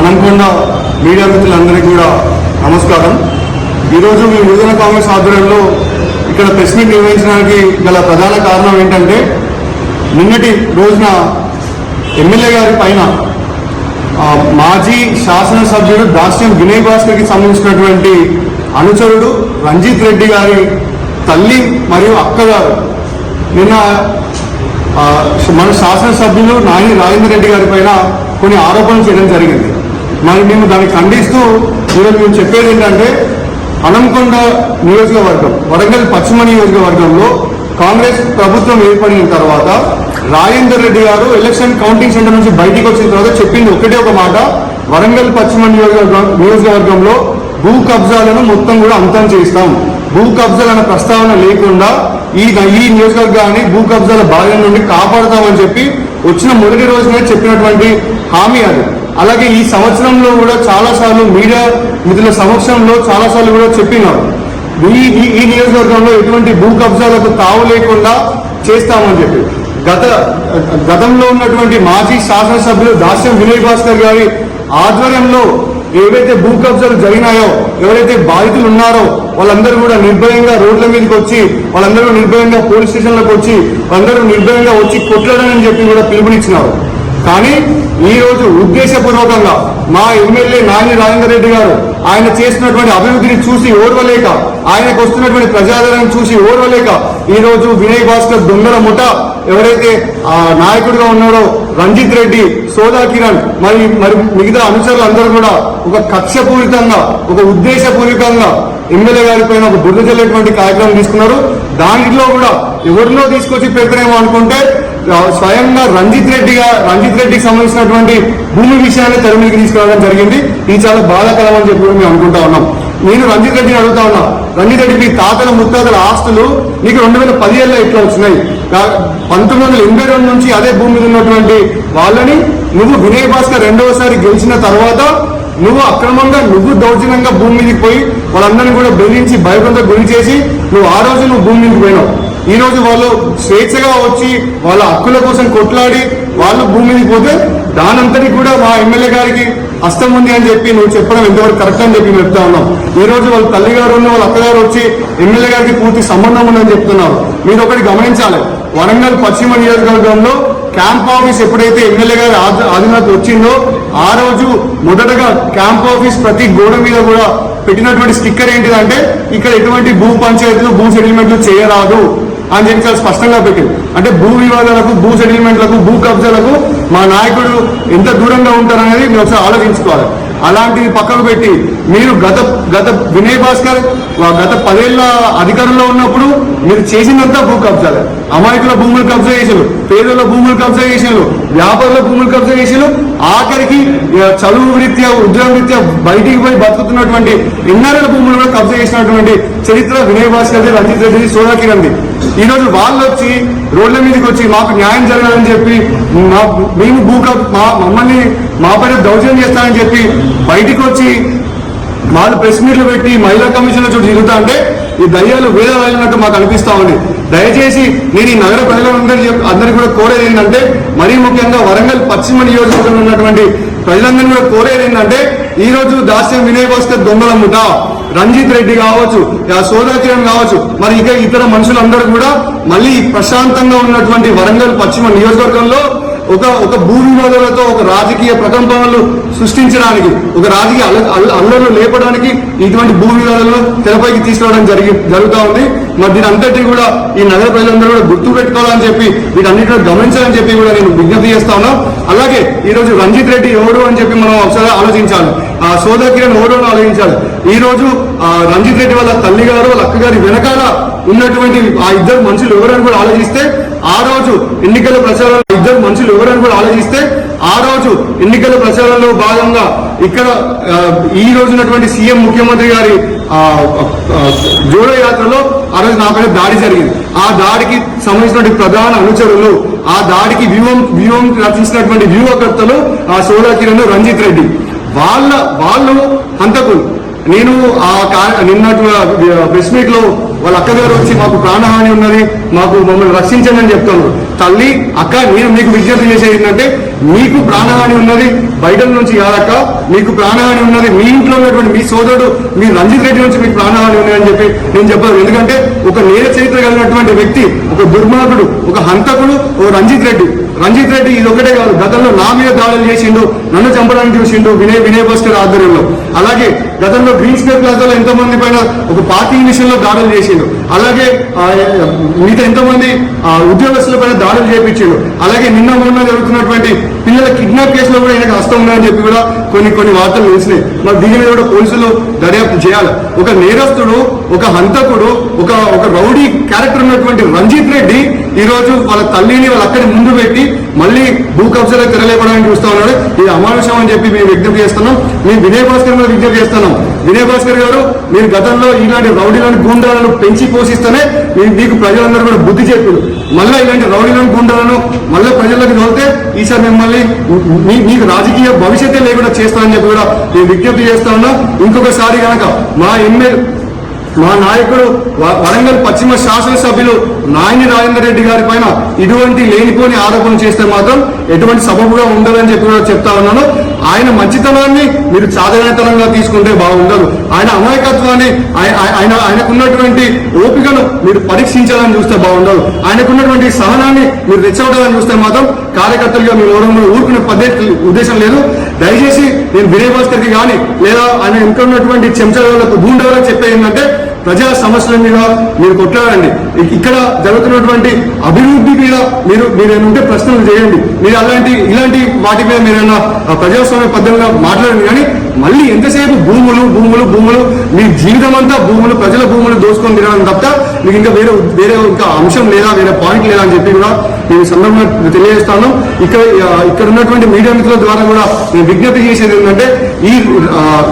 Anamkonda media మిత్రులందరికీ కూడా నమస్కారం. ఈరోజు మీ యువజన కాంగ్రెస్ ఆధ్వర్యంలో ఇక్కడ ప్రెస్ మీట్ నిర్వహించడానికి గల ప్రధాన కారణం ఏంటంటే నిన్నటి రోజున ఎమ్మెల్యే గారి పైన మాజీ శాసనసభ్యుడు దాస్యం వినయ్ భాస్కర్కి సంబంధించినటువంటి అనుచరుడు రంజిత్ రెడ్డి గారి తల్లి మరియు అక్కగారు నిన్న మన శాసనసభ్యులు నాని రాజేంద్ర రెడ్డి గారి పైన కొన్ని ఆరోపణలు చేయడం జరిగింది. మరి మేము దాన్ని ఖండిస్తూ ఈరోజు మేము చెప్పేది ఏంటంటే హనంకొండ నియోజకవర్గం వరంగల్ పశ్చిమ నియోజకవర్గంలో కాంగ్రెస్ ప్రభుత్వం ఏర్పడిన తర్వాత రాజేందర్ రెడ్డి గారు ఎలక్షన్ కౌంటింగ్ సెంటర్ నుంచి బయటికి వచ్చిన తర్వాత చెప్పింది ఒకటే ఒక మాట వరంగల్ పశ్చిమ నియోజకవర్గం నియోజకవర్గంలో భూ కబ్జాలను మొత్తం కూడా అంతం చేస్తాం. భూ కబ్జాలన్న ప్రస్తావన లేకుండా ఈ ఈ నియోజకవర్గాన్ని భూ కబ్జాల బాధ్యత నుండి కాపాడుతామని చెప్పి వచ్చిన మొదటి రోజునే చెప్పినటువంటి హామీ అది. అలాగే ఈ సంవత్సరంలో కూడా చాలాసార్లు మీడియా మిత్రుల సమక్షంలో చాలాసార్లు కూడా చెప్పినారు. ఈ ఈ- ఈ నియోజకవర్గంలో ఎటువంటి భూ కబ్జాలకు తావు లేకుండా చేస్తామని చెప్పి. గత గతంలో ఉన్నటువంటి మాజీ శాసనసభ్యులు దాస్యం వినయ్ భాస్కర్ గారి ఆధ్వర్యంలో ఏవైతే భూ కబ్జాలు జరిగినాయో ఎవరైతే బాధితులు ఉన్నారో వాళ్ళందరూ కూడా నిర్భయంగా రోడ్ల మీదకి వచ్చి వాళ్ళందరూ నిర్భయంగా పోలీస్ స్టేషన్లకు వచ్చి వాళ్ళందరూ నిర్భయంగా వచ్చి కొట్లాడని చెప్పి కూడా పిలుపునిచ్చినారు. కానీ ఈ రోజు ఉద్దేశపూర్వకంగా మా ఎమ్మెల్యే నాని రాజేందర్ రెడ్డి గారు ఆయన చేస్తున్నటువంటి అభివృద్ధిని చూసి ఓర్వలేక ఆయనకు వస్తున్నటువంటి ప్రజాదరణ చూసి ఓర్వలేక ఈ రోజు వినయ్ భాస్కర్ దొంగల ముఠ ఎవరైతే ఆ నాయకుడిగా ఉన్నారో రంజిత్ రెడ్డి సోదా కిరణ్ మరి మరి మిగతా అనుచరులందరూ కూడా ఒక కక్షపూరితంగా ఒక ఉద్దేశపూర్వకంగా ఎమ్మెల్యే గారి పైన ఒక బుద్ధి చెల్లేటువంటి కార్యక్రమం తీసుకున్నారు. దాంట్లో కూడా ఎవరిలో తీసుకొచ్చి పెడతారేమో అనుకుంటే స్వయంగా రంజిత్ రెడ్డిగా రంజిత్ రెడ్డికి సంబంధించినటువంటి భూమి విషయాన్ని తెర మీదకి తీసుకురావడం జరిగింది. ఇది చాలా బాధాకరం అని చెప్పి మేము అనుకుంటా ఉన్నాం. నేను రంజిత్ రెడ్డిని అడుగుతా ఉన్నా రంజిత్ రెడ్డి మీ తాతల ముత్తాతల ఆస్తులు నీకు రెండు వేల పదిహేళ్ళలో ఎట్లా వచ్చినాయి? పంతొమ్మిది వందల ఎనభై రెండు నుంచి అదే భూమి మీద ఉన్నటువంటి వాళ్ళని నువ్వు వినయ్ భాస్కర్ రెండవసారి గెలిచిన తర్వాత నువ్వు అక్రమంగా నువ్వు దౌర్జన్యంగా భూమి మీదకి పోయి వాళ్ళందరినీ కూడా బెదిరించి భయపడంతో గురి చేసి నువ్వు ఆ రోజు నువ్వు భూమి మీదకి పోయినావు. ఈ రోజు వాళ్ళు స్వేచ్ఛగా వచ్చి వాళ్ళ హక్కుల కోసం కొట్లాడి వాళ్ళు భూమి మీదకి పోతే దానంతటి కూడా మా ఎమ్మెల్యే గారికి హస్తం ఉంది అని చెప్పి నువ్వు చెప్పడం ఎంతవరకు కరెక్ట్ అని చెప్పి చెప్తా ఉన్నాం. ఈ రోజు వాళ్ళ తల్లిగారు ఉన్న వాళ్ళ అక్కగారు వచ్చి ఎమ్మెల్యే గారికి పూర్తి సంబంధం ఉందని చెప్తున్నారు. మీరు ఒకటి గమనించాలి. వరంగల్ పశ్చిమ నియోజకవర్గంలో క్యాంప్ ఆఫీస్ ఎప్పుడైతే ఎమ్మెల్యే గారి ఆధ- ఆధీనత వచ్చిందో ఆ రోజు మొదటగా క్యాంప్ ఆఫీస్ ప్రతి గోడ మీద కూడా పెట్టినటువంటి స్టిక్కర్ ఏంటిదంటే ఇక్కడ ఎటువంటి భూ పంచాయతీలు భూ సెటిల్మెంట్లు చేయరాదు అని చెప్పి చాలా స్పష్టంగా పెట్టింది. అంటే భూ వివాదాలకు భూ సెటిల్మెంట్లకు భూ కబ్జాలకు మా నాయకుడు ఎంత దూరంగా ఉంటారనేది మీరు ఒకసారి ఆలోచించుకోవాలి. అలాంటివి పక్కకు పెట్టి మీరు గత గత వినయ్ భాస్కర్ గత పదేళ్ళ అధికారంలో ఉన్నప్పుడు మీరు చేసినంత భూ కబ్జాలే. అమాయకుల భూములు కబ్జా చేసారు పేదల భూములు కబ్జా చేసారు వ్యాపారుల భూములు కబ్జా చేసారు ఆఖరికి చదువు రీత్యా ఉద్యోగ రీత్యా బయటికి పోయి బతుకుతున్నటువంటి ఎన్ఆర్ఎల్ భూములు కూడా కబ్జా చేసినటువంటి చరిత్ర వినయ్ భాస్కర్ రంజిత్ రెడ్డి సోదా కిరణ్ ఈ రోజు వాళ్ళు వచ్చి రోడ్ల మీదకి వచ్చి మాకు న్యాయం జరగాలని చెప్పి మా- మేము భూ మా మమ్మల్ని మాపైన దౌర్జన్యం చేస్తానని చెప్పి బయటికి వచ్చి వాళ్ళు ప్రెస్ మీట్లు పెట్టి మహిళా కమిషన్ల చుట్టూ తిరుగుతా అంటే ఈ దయ్యాలు వేద వెళ్ళినట్టు మాకు అనిపిస్తా ఉంది. దయచేసి నేను ఈ నగర ప్రజలందరి అందరికీ కూడా కోరేది ఏంటంటే మరీ ముఖ్యంగా వరంగల్ పశ్చిమ నియోజకవర్గంలో ఉన్నటువంటి ప్రజలందరినీ కూడా కోరేది ఏంటంటే ఈ రోజు దాస్యం వినయ్ భాస్కర్ దొంగల ముఠ రంజిత్ రెడ్డి కావచ్చు సోదాకిరణ్ కావచ్చు మరి ఇక ఇతర మనుషులందరూ కూడా మళ్ళీ ప్రశాంతంగా ఉన్నటువంటి వరంగల్ పశ్చిమ నియోజకవర్గంలో ఒక ఒక భూమి వివాదాలతో ఒక రాజకీయ ప్రకంపనలు సృష్టించడానికి ఒక రాజకీయ అల్లర్లు లేపడానికి ఇటువంటి భూమి వివాదాలను తెరపైకి తీసుకురావడం జరిగి జరుగుతూ ఉంది. మరి దీని అంతటి కూడా ఈ నగర ప్రజలందరూ కూడా గుర్తు పెట్టుకోవాలని చెప్పి వీటన్నిటిని గమనించాలని చెప్పి కూడా నేను విజ్ఞప్తి చేస్తాను అలాగే ఈ రోజు రంజిత్ రెడ్డి ఎవడు అని చెప్పి మనం ఒకసారి ఆలోచించాలి. ఆ సోదర కిరణ్ ఎవడు అని ఆలోచించాలి. ఈ రోజు ఆ రంజిత్ రెడ్డి వాళ్ళ తల్లి గారు వాళ్ళ అక్కగారి వెనకాల ఉన్నటువంటి ఆ ఇద్దరు మనుషులు ఎవరని కూడా ఆలోచిస్తే ఆ రోజు ఎన్నికల ప్రచారం ఇద్దరు మనుషులు ఎవరని కూడా ఆలోచిస్తే ఆ రోజు ఎన్నికల ప్రచారంలో భాగంగా ఇక్కడ ఈ రోజునటువంటి సీఎం ముఖ్యమంత్రి గారి ఆ, జోడో యాత్రలో ఆ రోజు నాపై దాడి జరిగింది. ఆ దాడికి సంబంధించినటువంటి ప్రధాన అనుచరులు ఆ దాడికి వ్యూహం వ్యూహం రచించినటువంటి వ్యూహకర్తలు ఆ సోలా కిరణ్ రంజిత్ రెడ్డి. వాళ్ళ వాళ్ళు హంతకులు. నేను ఆ కా- ప్రెస్ మీట్లో వాళ్ళ అక్కగారు వచ్చి మాకు ప్రాణహాని ఉన్నది మాకు మమ్మల్ని రక్షించండి అని చెప్తున్నారు. తల్లి అక్క నేను మీకు విజ్ఞప్తి చేసేది ఏంటంటే మీకు ప్రాణహాని ఉన్నది బయట నుంచి కాదక్క మీకు ప్రాణహాని ఉన్నది మీ ఇంట్లో ఉన్నటువంటి మీ సోదరుడు మీ రంజిత్ రెడ్డి నుంచి మీకు ప్రాణహాని ఉన్నది అని చెప్పి నేను చెప్పాను ఎందుకంటే ఒక నేర చరిత్ర కలిగినటువంటి వ్యక్తి ఒక దుర్మార్గుడు ఒక హంతకుడు ఓ రంజిత్ రెడ్డి. రంజిత్ రెడ్డి ఇది ఒకటే కాదు గతంలో నా మీద దాడులు చేసిండు నన్ను చంపడానికి చూసిండు వినయ్ వినయ్ భాస్కర్ ఆధ్వర్యంలో. అలాగే గతంలో గ్రీన్ స్పేర్ ప్లాజాలో ఎంతో మంది పైన ఒక పార్టీ విషయంలో దాడులు చేసిండు. అలాగే మిగతా ఎంతో మంది ఆ, ఉద్యోగస్తుల పైన దాడులు చేపించిండు. అలాగే నిన్న మొన్న జరుగుతున్నటువంటి పిల్లల కిడ్నాప్ కేసులో కూడా ఈయనకు హస్తం ఉందని చెప్పి కూడా కొన్ని కొన్ని వార్తలు తెలిసినాయి. మరి దీని మీద కూడా పోలీసులు దర్యాప్తు చేయాలి. ఒక నేరస్తుడు ఒక హంతకుడు ఒక ఒక రౌడీ క్యారెక్టర్ ఉన్నటువంటి రంజిత్ రెడ్డి ఈ రోజు వాళ్ళ తల్లిని వాళ్ళ అక్కడి ముందు పెట్టి మళ్ళీ భూ కబ్జాలకు తెరలేపడానికి చూస్తా ఉన్నాడు. ఇది అమానుషం అని చెప్పి మేము విజ్ఞప్తి చేస్తున్నాం. మేము వినయ్ భాస్కర్ మీద విజ్ఞప్తి చేస్తున్నాం. వినయ్ భాస్కర్ గారు మీరు గతంలో ఇలాంటి రౌడీలను గుండాలను పెంచి పోషిస్తేనే మీకు ప్రజలందరూ కూడా బుద్ధి చెప్పారు. మళ్ళీ ఇలాంటి రౌడీలను గుండాలను మళ్ళీ ప్రజలకు తోలితే ఈసారి మిమ్మల్ని మీ- మీకు రాజకీయ భవిష్యత్తే లేకుండా చేస్తానని చెప్పి కూడా నేను విజ్ఞప్తి చేస్తా ఉన్నా. ఇంకొకసారి కనుక మా ఎమ్మెల్యే మా నాయకుడు వరంగల్ పశ్చిమ శాసనసభ్యులు నాయని రాజేందర్ రెడ్డి గారి పైన ఇటువంటి లేనిపోని ఆరోపణలు చేస్తే మాత్రం ఎటువంటి సబబుగా ఉండదని చెప్పి కూడా చెప్తా ఉన్నాను. ఆయన మంచితనాన్ని మీరు చాదనతనంగా తీసుకుంటే బాగుండదు. ఆయన అమాయకత్వాన్ని ఆయన ఆయనకున్నటువంటి ఓపికను మీరు పరీక్షించాలని చూస్తే బాగుండదు. ఆయనకున్నటువంటి సహనాన్ని మీరు రెచ్చగొట్టాలని చూస్తే మాత్రం కార్యకర్తలుగా మీరు ఎవరు ఊరుకునే పద్ధతి ఉద్దేశం లేదు. దయచేసి నేను వినయ్ కానీ లేదా ఆయన ఇంకా ఉన్నటువంటి చెంచాలకు గూండాలకు చెప్పేది ఏంటంటే ప్రజా సమస్యల మీద మీరు కొట్లాడండి. ఇక్కడ జరుగుతున్నటువంటి అభివృద్ధి మీద మీరు మీరు ఉంటే ప్రశ్నలు చేయండి. మీరు అలాంటి ఇలాంటి వాటి మీద మీరైనా ఆ, ప్రజాస్వామ్య పద్ధతిగా మాట్లాడండి. కానీ మళ్ళీ ఎంతసేపు భూములు భూములు భూములు మీ జీవితం అంతా భూములు ప్రజల భూములు దోసుకొని తినడం తప్ప మీకు ఇంకా వేరే వేరే ఇంకా అంశం లేదా వేరే పాయింట్ లేదా అని చెప్పి కూడా నేను సందర్భంగా తెలియజేస్తాను. ఇక్కడ ఇక్కడ ఉన్నటువంటి మీడియా మిత్రుల ద్వారా కూడా నేను విజ్ఞప్తి చేసేది ఏంటంటే ఈ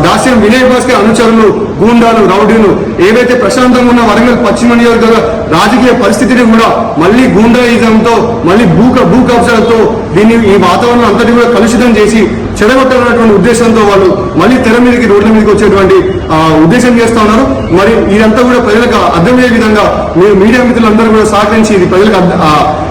దాస్యం వినయ్ భాస్కర్ అనుచరులు గూండాలు రౌడీలు ఏవైతే ప్రశాంతంగా ఉన్న వరంగల్ పశ్చిమ నియోజకవర్గ రాజకీయ పరిస్థితిని కూడా మళ్ళీ గూండాయిజంతో మళ్ళీ భూక భూ కబ్జాలతో దీన్ని ఈ వాతావరణం అంతటి కూడా కలుషితం చేసి చెడగొట్టాలన్నటువంటి ఉద్దేశంతో వాళ్ళు మళ్ళీ తెర మీదకి రోడ్ల మీదకి వచ్చేటువంటి ఉద్దేశం చేస్తా ఉన్నారు. మరి ఇదంతా కూడా ప్రజలకు అర్థమయ్యే విధంగా మీరు మీడియా మిత్రులందరూ కూడా సహకరించి ఇది ప్రజలకు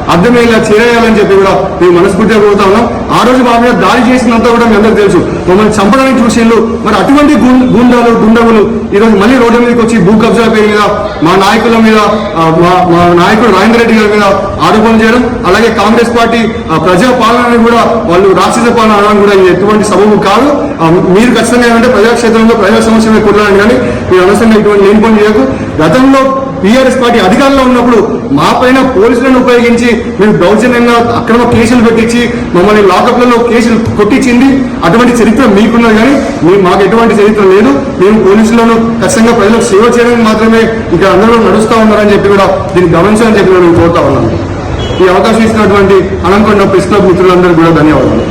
అర్థమయ్యేలా చేరేయాలని చెప్పి కూడా మేము మనస్ఫూర్తిగా కోరుతా ఉన్నాం. ఆ రోజు మా మీద దాడి చేసినంతా కూడా మీ అందరికీ తెలుసు. మమ్మల్ని చంపడానికి చూసేళ్ళు మరి అటువంటి గూం- గుండగులు ఈరోజు ఈ రోజు మళ్ళీ రోడ్ల మీదకి వచ్చి భూ కబ్జా పేరు మీద మా నాయకుల మీద మా నాయకుడు రాజేంద్ర రెడ్డి గారి మీద ఆరోపణలు చేయడం అలాగే కాంగ్రెస్ పార్టీ ఆ, ప్రజా పాలనని కూడా వాళ్ళు రాక్షస పాలన అనడం కూడా ఎటువంటి సబబు కాదు. మీరు ఖచ్చితంగా ఏమంటే ప్రజాక్షేత్రంలో ప్రజా సమస్య మీద కొట్లాడండి కానీ మీరు అనవసరంగా ఇటువంటి లేని పని చేయకు. గతంలో టీఆర్ఎస్ పార్టీ అధికారంలో ఉన్నప్పుడు మా పైన పోలీసులను ఉపయోగించి మేము దౌర్జన్యంగా అక్రమ కేసులు పెట్టించి మమ్మల్ని లాకప్లలో కేసులు కొట్టించింది. అటువంటి చరిత్ర మీకున్నది కానీ మేము మాకు ఎటువంటి చరిత్ర లేదు. మేము పోలీసులను ఖచ్చితంగా ప్రజలకు సేవ చేయడానికి మాత్రమే ఇక్కడ అందరూ నడుస్తూ ఉన్నారని చెప్పి కూడా దీన్ని గమనించాలని చెప్పి కూడా నేను కోరుతా ఉన్నాను. ఈ అవకాశం ఇచ్చినటువంటి అనంకొండ ప్రెస్ క్లబ్ మిత్రులందరికీ కూడా ధన్యవాదాలు.